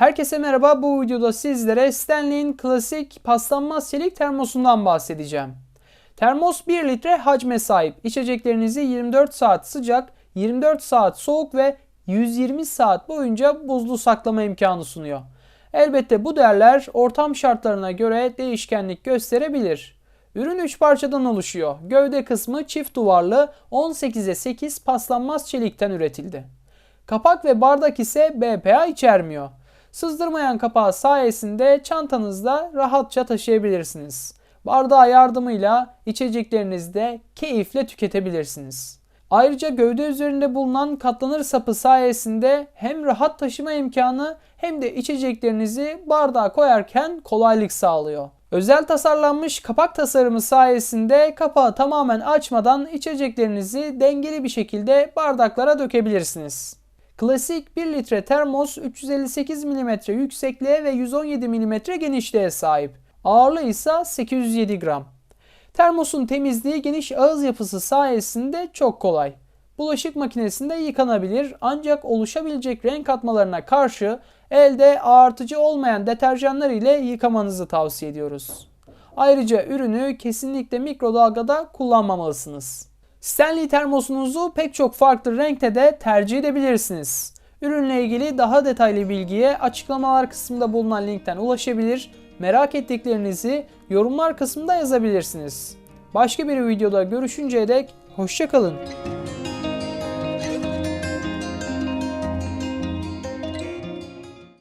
Herkese merhaba. Bu videoda sizlere Stanley'in klasik paslanmaz çelik termosundan bahsedeceğim. Termos 1 litre hacme sahip. İçeceklerinizi 24 saat sıcak, 24 saat soğuk ve 120 saat boyunca buzlu saklama imkanı sunuyor. Elbette bu değerler ortam şartlarına göre değişkenlik gösterebilir. Ürün 3 parçadan oluşuyor. Gövde kısmı çift duvarlı 18'e 8 paslanmaz çelikten üretildi. Kapak ve bardak ise BPA içermiyor. Sızdırmayan kapağı sayesinde çantanızda rahatça taşıyabilirsiniz. Bardağı yardımıyla içeceklerinizi de keyifle tüketebilirsiniz. Ayrıca gövde üzerinde bulunan katlanır sapı sayesinde hem rahat taşıma imkanı hem de içeceklerinizi bardağa koyarken kolaylık sağlıyor. Özel tasarlanmış kapak tasarımı sayesinde kapağı tamamen açmadan içeceklerinizi dengeli bir şekilde bardaklara dökebilirsiniz. Klasik 1 litre termos 358 mm yüksekliğe ve 117 mm genişliğe sahip. Ağırlığı ise 807 gram. Termosun temizliği geniş ağız yapısı sayesinde çok kolay. Bulaşık makinesinde yıkanabilir ancak oluşabilecek renk katmalarına karşı elde ağartıcı olmayan deterjanlar ile yıkamanızı tavsiye ediyoruz. Ayrıca ürünü kesinlikle mikrodalgada kullanmamalısınız. Stanley termosunuzu pek çok farklı renkte de tercih edebilirsiniz. Ürünle ilgili daha detaylı bilgiye açıklamalar kısmında bulunan linkten ulaşabilir, merak ettiklerinizi yorumlar kısmında yazabilirsiniz. Başka bir videoda görüşünceye dek hoşçakalın.